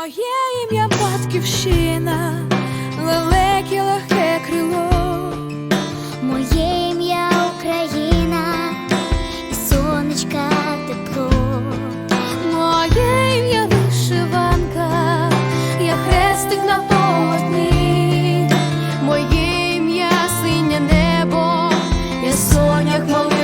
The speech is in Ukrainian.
Моє ім'я батьківщина, велике легке крило, моє ім'я Україна і сонечка тепло, моє ім'я вишиванка, я хрестик на полотні, моє ім'я синє небо, я соняк молитва.